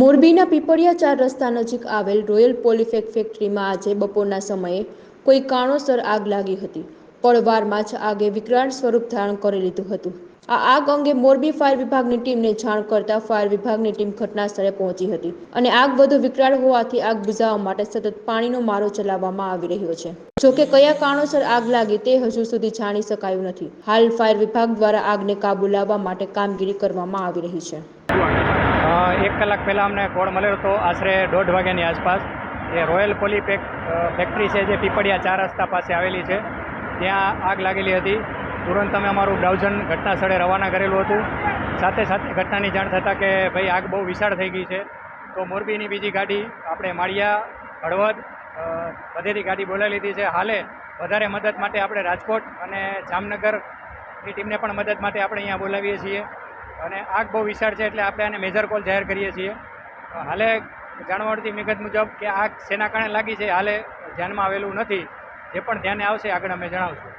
મોરબીના પીપળિયા ચાર રસ્તા નજીક આવેલ રોયલ પોલિફેક ફેક્ટરીમાં આજે બપોરના સમયે કોઈ કારણોસર આગ લાગી હતી. પળવારમાં જ આગે વિકરાળ સ્વરૂપ ધારણ કરી લીધું હતું. આ આગ અંગે મોરબી ફાયર વિભાગની ટીમને જાણ કરતા ફાયર વિભાગની ટીમ ઘટના સ્થળે પહોંચી હતી અને આગ વધુ વિકરાળ હોવાથી આગ બુઝાવવા માટે સતત પાણીનો મારો ચલાવવામાં આવી રહ્યો છે. જોકે કયા કારણોસર આગ લાગી તે હજુ સુધી જાણી શકાયું નથી. હાલ ફાયર વિભાગ દ્વારા આગને કાબુ લાવવા માટે કામગીરી કરવામાં આવી રહી છે. એક કલાક પહેલાં અમને કોડ મળ્યો હતો, આશરે દોઢ વાગ્યાની આસપાસ. એ રોયલ પોલીપેક ફેક્ટરી છે જે પીપળિયા ચાર રસ્તા પાસે આવેલી છે. ત્યાં આગ લાગેલી હતી. તુરંત અમે અમારું બ્રાઉઝન ઘટના સ્થળે રવાના કરેલું હતું. સાથે સાથે ઘટનાની જાણ થતાં કે ભાઈ આગ બહુ વિશાળ થઈ ગઈ છે. તો મોરબીની બીજી ગાડી આપણે માળિયા, હળવદ બધેથી ગાડી બોલાવી લીધી છે. હાલે વધારે મદદ માટે આપણે રાજકોટ અને જામનગરની ટીમને પણ મદદ માટે આપણે અહીંયા બોલાવીએ છીએ. અને આગ બહુ વિશાળ છે એટલે આપણે આને મેજર કોલ જાહેર કરીએ છીએ. હાલે જાણવા મળતી વિગત મુજબ કે આગ શેના કારણે લાગી છે, હાલે ધ્યાનમાં આવેલું નથી. જે પણ ધ્યાને આવશે, આગળ અમે જણાવશું.